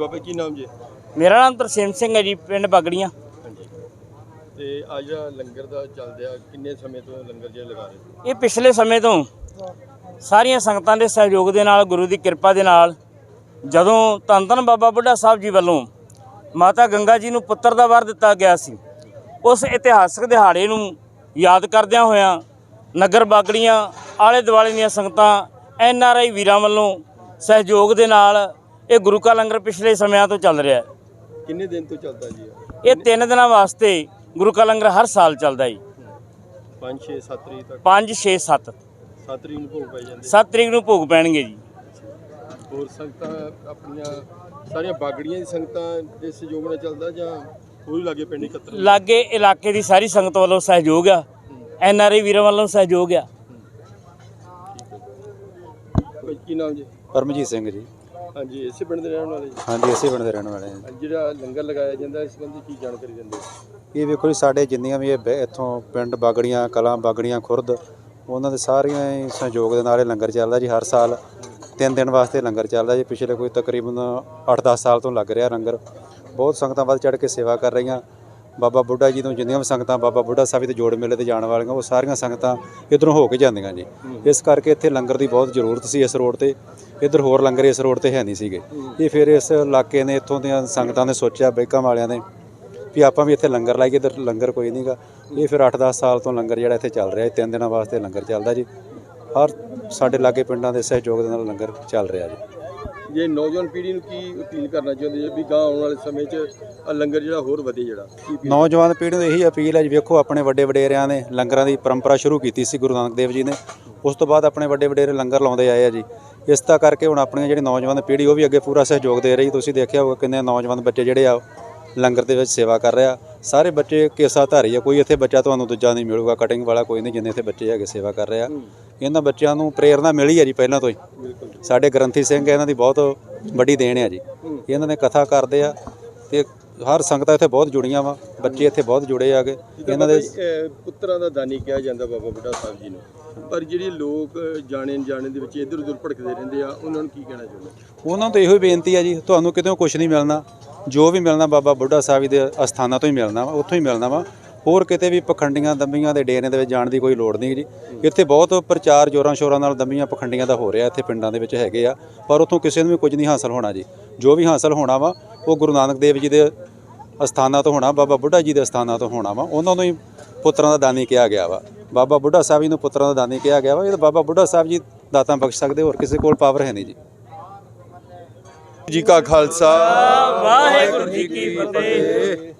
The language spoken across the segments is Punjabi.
ਬਾਬਾ ਕੀ ਨਾਮ ਜੀ? ਮੇਰਾ ਨਾਮ ਤਰਸੇਮ ਸਿੰਘ ਹੈ ਜੀ ਪਿੰਡ ਬਗੜੀਆਂ। ਹਾਂਜੀ। ਤੇ ਅੱਜ ਜਿਹੜਾ ਲੰਗਰ ਦਾ ਚੱਲਦਿਆ ਕਿੰਨੇ ਸਮੇਂ ਤੋਂ ਲੰਗਰ ਜਿਹੜਾ ਲਗਾ ਰਹੇ ਇਹ ਪਿਛਲੇ ਸਮੇਂ ਤੋਂ ਸਾਰੀਆਂ ਸੰਗਤਾਂ ਦੇ ਸਹਿਯੋਗ ਦੇ ਨਾਲ ਗੁਰੂ ਦੀ ਕਿਰਪਾ ਦੇ ਨਾਲ ਜਦੋਂ ਧੰਨ ਧੰਨ ਬਾਬਾ ਬੁੱਢਾ ਸਾਹਿਬ ਜੀ ਵੱਲੋਂ ਮਾਤਾ ਗੰਗਾ ਜੀ ਨੂੰ ਪੁੱਤਰ ਦਾ ਵਰ ਦਿੱਤਾ ਗਿਆ ਸੀ ਉਸ ਇਤਿਹਾਸਕ ਦਿਹਾੜੇ ਨੂੰ ਯਾਦ ਕਰਦਿਆਂ ਹੋਇਆਂ ਨਗਰ ਬਾਗੜੀਆਂ ਆਲੇ ਦੁਆਲੇ ਦੀਆਂ ਸੰਗਤਾਂ ਐਨ ਆਰ ਆਈ ਵੀਰਾਂ ਵੱਲੋਂ ਸਹਿਯੋਗ ਦੇ ਨਾਲ ਇਹ ਗੁਰੂ ਕਾ ਲੰਗਰ ਪਿਛਲੇ ਸਮਿਆਂ ਤੋਂ ਚੱਲ ਰਿਹਾ ਹੈ। ਕਿੰਨੇ ਦਿਨ ਤੋਂ ਚੱਲਦਾ ਜੀ ਇਹ? ਤਿੰਨ ਦਿਨਾਂ ਵਾਸਤੇ ਗੁਰੂ ਕਾ ਲੰਗਰ ਹਰ ਸਾਲ ਚੱਲਦਾ ਹੈ ਪੰਜ 6 7 ਤਰੀਕ ਤੱਕ? 5 6 7 7 ਤਰੀਕ ਨੂੰ ਭੋਗ ਪੈ ਜਾਂਦੇ। 7 ਤਰੀਕ ਨੂੰ ਭੋਗ ਪੈਣਗੇ ਜੀ। ਹੋਰ ਸੰਗਤਾਂ ਆਪਣੀਆਂ ਸਾਰੀਆਂ ਬਾਗੜੀਆਂ ਦੀ ਸੰਗਤਾਂ ਦੇ ਸਹਿਯੋਗ ਨਾਲ ਚੱਲਦਾ ਜਾਂ ਹੋਰ ਵੀ ਲਾਗੇ ਪਿੰਡ ਇਕੱਤਰ? ਲਾਗੇ ਇਲਾਕੇ ਦੀ ਸਾਰੀ ਸੰਗਤ ਵੱਲੋਂ ਸਹਿਯੋਗ ਆ। ਐਨ ਆਰ ਆਈ ਵੀਰਾਂ ਵੱਲੋਂ ਸਹਿਯੋਗ ਆ। ਕੀ ਨਾਮ ਜੀ? ਪਰਮਜੀਤ ਸਿੰਘ ਜੀ। ਹਾਂਜੀ ਇਸੇ ਪਿੰਡ ਦੇ ਰਹਿਣ ਵਾਲੇ ਜੀ? ਹਾਂਜੀ ਇਸੇ ਪਿੰਡ ਦੇ ਰਹਿਣ ਵਾਲੇ ਹਾਂ ਜਿਹੜਾ ਲੰਗਰ ਲਗਾਇਆ ਜਾਂਦਾ ਇਸ ਸੰਬੰਧੀ ਕੀ ਜਾਣਕਾਰੀ ਦਿੰਦੇ ਹੋ? ਇਹ ਵੇਖੋ ਜੀ ਸਾਡੇ ਜਿੰਨੀਆਂ ਵੀ ਇਹ ਬੈ- ਇੱਥੋਂ ਪਿੰਡ ਬਾਗੜੀਆਂ ਕਲਾਂ ਬਾਗੜੀਆਂ ਖੁਰਦ ਉਹਨਾਂ ਦੇ ਸਾਰੀਆਂ ਹੀ ਸਹਿਯੋਗ ਦੇ ਨਾਲ ਇਹ ਲੰਗਰ ਚੱਲਦਾ ਜੀ ਹਰ ਸਾਲ। ਤਿੰਨ ਦਿਨ ਵਾਸਤੇ ਲੰਗਰ ਚੱਲਦਾ ਜੀ। ਪਿਛਲੇ ਕੋਈ ਤਕਰੀਬਨ 8-10 ਸਾਲ ਤੋਂ ਲੱਗ ਰਿਹਾ ਲੰਗਰ। ਬਹੁਤ ਸੰਗਤਾਂ ਵੱਧ ਚੜ ਕੇ ਸੇਵਾ ਕਰ ਰਹੀਆਂ। ਬਾਬਾ ਬੁੱਢਾ ਜੀ ਤੋਂ ਜਿੰਨੀਆਂ ਵੀ ਸੰਗਤਾਂ ਬਾਬਾ ਬੁੱਢਾ ਸਾਹਿਬ ਦੇ ਜੋੜ ਮੇਲੇ ਤੇ ਜਾਣ ਵਾਲੀਆਂ ਉਹ ਸਾਰੀਆਂ ਸੰਗਤਾਂ ਇਧਰੋਂ ਹੋ ਕੇ ਜਾਂਦੀਆਂ ਜੀ। ਇਸ ਕਰਕੇ ਇੱਥੇ ਲੰਗਰ ਦੀ ਬਹੁਤ ਜ਼ਰੂਰਤ ਸੀ ਇਸ ਰੋਡ ਤੇ। ਇੱਧਰ ਹੋਰ ਲੰਗਰ ਇਸ ਰੋਡ ਤੇ ਹੈ ਨਹੀਂ ਸੀਗੇ। ਇਹ ਫਿਰ ਇਸ ਇਲਾਕੇ ਨੇ, ਇੱਥੋਂ ਦੀਆਂ ਸੰਗਤਾਂ ਨੇ ਸੋਚਿਆ, ਬੈਕਾਂ ਵਾਲਿਆਂ ਨੇ ਵੀ ਆਪਾਂ ਵੀ ਇੱਥੇ ਲੰਗਰ ਲਾਈਏ, ਇੱਧਰ ਲੰਗਰ ਕੋਈ ਨਹੀਂਗਾ ਇਹ ਫਿਰ 8-10 ਸਾਲ ਤੋਂ ਲੰਗਰ ਜਿਹੜਾ ਇੱਥੇ ਚੱਲ ਰਿਹਾ ਹੈ ਤਿੰਨ ਦਿਨਾਂ ਵਾਸਤੇ ਲੰਗਰ ਚੱਲਦਾ ਜੀ। ਹਰ ਸਾਡੇ ਲਾਗੇ ਪਿੰਡਾਂ ਦੇ ਸਹਿਯੋਗ ਦੇ ਨਾਲ ਲੰਗਰ ਚੱਲ ਰਿਹਾ ਜੀ। ਜੇ ਨੌਜਵਾਨ ਪੀੜ੍ਹੀ ਨੂੰ ਕੀ ਅਪੀਲ ਕਰਨਾ ਚਾਹੁੰਦੇ ਜੀ ਵੀ ਗਾਂ ਆਉਣ ਵਾਲੇ ਸਮੇਂ 'ਚ ਆਹ ਲੰਗਰ ਜਿਹੜਾ ਹੋਰ ਵਧੇ ਜਿਹੜਾ? ਨੌਜਵਾਨ ਪੀੜ੍ਹੀ ਨੂੰ ਇਹੀ ਅਪੀਲ ਹੈ ਜੀ, ਵੇਖੋ ਆਪਣੇ ਵੱਡੇ ਵਡੇਰਿਆਂ ਨੇ ਲੰਗਰਾਂ ਦੀ ਪਰੰਪਰਾ ਸ਼ੁਰੂ ਕੀਤੀ ਸੀ ਗੁਰੂ ਨਾਨਕ ਦੇਵ ਜੀ ਨੇ। ਉਸ ਤੋਂ ਬਾਅਦ ਆਪਣੇ ਵੱਡੇ ਵਡੇਰੇ ਲੰਗਰ ਲਾਉਂਦੇ ਆਏ ਆ ਜੀ। ਇਸ ਦਾ ਕਰਕੇ ਹੁਣ ਆਪਣੀ ਜਿਹੜੀ ਨੌਜਵਾਨ ਪੀੜ੍ਹੀ ਉਹ ਵੀ ਅੱਗੇ ਪੂਰਾ ਸਹਿਯੋਗ ਦੇ ਰਹੀ। ਤੁਸੀਂ ਦੇਖਿਆ ਹੋਊਗਾ ਕਿੰਨੇ ਨੌਜਵਾਨ ਬੱਚੇ ਜਿਹੜੇ ਆ ਲੰਗਰ ਦੇ ਵਿੱਚ ਸੇਵਾ ਕਰ ਰਿਹਾ ਸਾਰੇ ਬੱਚੇ ਕੇਸਾ ਧਾਰੀ ਆ, ਕੋਈ ਇੱਥੇ ਬੱਚਾ ਤੁਹਾਨੂੰ ਦੂਜਾ ਨਹੀਂ ਮਿਲੂਗਾ, ਕਟਿੰਗ ਵਾਲਾ ਕੋਈ ਨਹੀਂ, ਜਿੰਨੇ ਇੱਥੇ ਬੱਚੇ ਹੈਗੇ ਸੇਵਾ ਕਰ ਰਿਹਾ ਇਹਨਾਂ ਬੱਚਿਆਂ ਨੂੰ ਪ੍ਰੇਰਣਾ ਮਿਲੀ ਹੈ ਜੀ ਪਹਿਲਾਂ ਤੋਂ ਹੀ। ਸਾਡੇ ਗ੍ਰੰਥੀ ਸਿੰਘ ਇਹਨਾਂ ਦੀ ਬਹੁਤ ਵੱਡੀ ਦੇਣ ਹੈ ਜੀ। ਇਹਨਾਂ ਨੇ ਕਥਾ ਕਰਦੇ ਆ ਤੇ ਹਰ ਸੰਗਤਾਂ ਇੱਥੇ ਬਹੁਤ ਜੁੜੀਆਂ ਵਾ। ਬੱਚੇ ਇੱਥੇ ਬਹੁਤ ਜੁੜੇ ਆਗੇ ਇਹਨਾਂ ਦੇ ਪੁੱਤਰਾਂ ਦਾ ਦਾਨੀ ਕਿਹਾ ਜਾਂਦਾ ਬਾਬਾ ਬੁੱਢਾ ਸਾਹਿਬ ਜੀ ਨੂੰ। ਪਰ ਜਿਹੜੇ ਲੋਕ ਜਾਣੇ ਅਣਜਾਣੇ ਦੇ ਵਿੱਚ ਇੱਧਰ ਉੱਧਰ ਭਟਕਦੇ ਰਹਿੰਦੇ ਆ ਉਹਨਾਂ ਨੂੰ ਕੀ ਕਹਿਣਾ ਚਾਹੁੰਦੇ? ਉਹਨਾਂ ਨੂੰ ਤਾਂ ਇਹੋ ਹੀ ਬੇਨਤੀ ਹੈ ਜੀ ਤੁਹਾਨੂੰ ਕਿਤੇ ਕੁਝ ਨਹੀਂ ਮਿਲਣਾ। ਜੋ ਵੀ ਮਿਲਣਾ ਬਾਬਾ ਬੁੱਢਾ ਸਾਹਿਬ ਦੇ ਅਸਥਾਨਾਂ ਤੋਂ ਹੀ ਮਿਲਣਾ ਵਾ ਉੱਥੋਂ ਹੀ ਮਿਲਣਾ ਵਾ। ਹੋਰ ਕਿਤੇ ਵੀ ਪਖੰਡੀਆਂ ਦੰਬੀਆਂ ਦੇ ਡੇਰੇ ਦੇ ਵਿੱਚ ਜਾਣ ਦੀ ਕੋਈ ਲੋੜ ਨਹੀਂ ਜੀ। ਇੱਥੇ ਬਹੁਤ ਪ੍ਰਚਾਰ ਜੋਰਾਂ ਸ਼ੋਰਾਂ ਨਾਲ ਦੰਬੀਆਂ ਪਖੰਡੀਆਂ ਦਾ ਹੋ ਰਿਹਾ ਇੱਥੇ ਪਿੰਡਾਂ ਦੇ ਵਿੱਚ ਹੈਗੇ ਆ। ਪਰ ਉੱਥੋਂ ਕਿਸੇ ਨੂੰ ਵੀ ਕੁਝ ਨਹੀਂ ਹਾਸਲ ਹੋਣਾ ਜੀ। ਜੋ ਵੀ ਹਾਸਲ ਹੋਣਾ ਵਾ ਉਹ ਗੁਰੂ ਨਾਨਕ ਦੇਵ ਜੀ ਦੇ ਅਸਥਾਨਾਂ ਤੋਂ ਹੋਣਾ ਬਾਬਾ ਬੁੱਢਾ ਜੀ ਦੇ ਅਸਥਾਨਾਂ ਤੋਂ ਹੋਣਾ ਵਾ। ਉਹਨਾਂ ਨੂੰ ਹੀ ਪੁੱਤਰਾਂ ਦਾ ਦਾਨੀ ਕਿਹਾ ਗਿਆ ਵਾ। ਬਾਬਾ ਬੁੱਢਾ ਸਾਹਿਬ ਜੀ ਨੂੰ ਪੁੱਤਰਾਂ ਦਾ ਦਾਨੀ ਕਿਹਾ ਗਿਆ ਵਾ। ਇਹ ਤਾਂ ਬਾਬਾ ਬੁੱਢਾ ਸਾਹਿਬ ਜੀ ਦਾਤਾਂ ਬਖਸ਼ ਸਕਦੇ ਹੋਰ ਕਿਸੇ ਕੋਲ ਪਾਵਰ ਹੈ ਨਹੀਂ ਜੀ। ਜੀ ਕਾ ਖਾਲਸਾ। ਵਾਹਿਗੁਰੂ ਜੀ ਕੀ ਫਤਿਹ।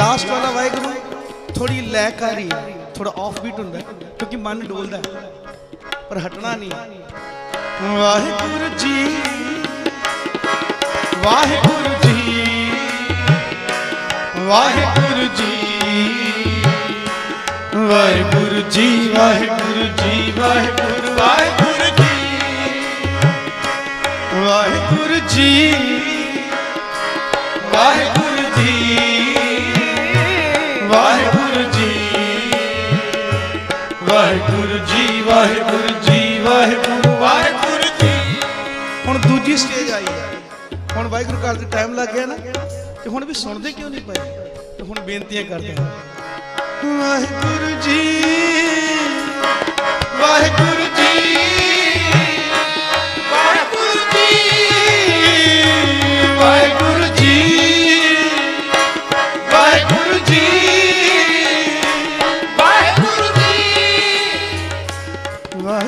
ਲਾਸਟ ਵਾਲਾ ਵਾਹਿਗੁਰੂ ਥੋੜੀ ਲੈਕ ਆ ਰਹੀ ਹੈ ਥੋੜਾ ਆਫ ਬੀਟ ਹੁੰਦਾ ਕਿਉਂਕਿ ਮਨ ਡੋਲਦਾ ਪਰ ਹਟਣਾ ਨਹੀਂ ਵਾਹਿਗੁਰੂ ਜੀ ਵਾਹਿਗੁਰੂ ਜੀ ਵਾਹਿਗੁਰੂ ਜੀ ਵਾਹਿਗੁਰੂ ਜੀ ਵਾਹਿਗੁਰੂ ਜੀ, ਵਾਹਿਗੁਰੂ ਵਾਹਿਗੁਰੂ ਜੀ ਵਾਹਿਗੁਰੂ ਜੀ। ਵਾਹਿਗੁਰੂ ਜੀ ਵਾਹਿਗੁਰੂ ਜੀ ਵਾਹਿਗੁਰੂ ਵਾਹਿਗੁਰੂ ਜੀ। ਹੁਣ ਦੂਜੀ ਸਟੇਜ ਆਈ ਹੈ। ਹੁਣ ਵਾਹਿਗੁਰੂ ਕਾਲ ਤੇ ਟਾਈਮ ਲੱਗ ਗਿਆ ਨਾ। ਤੇ ਹੁਣ ਵੀ ਸੁਣਦੇ ਕਿਉਂ ਨਹੀਂ ਪਏ? ਤੇ ਹੁਣ ਬੇਨਤੀਆਂ ਕਰਦੇ ਹਾਂ। ਵਾਹਿਗੁਰੂ ਜੀ ਵਾਹਿਗੁਰੂ ਜੀ।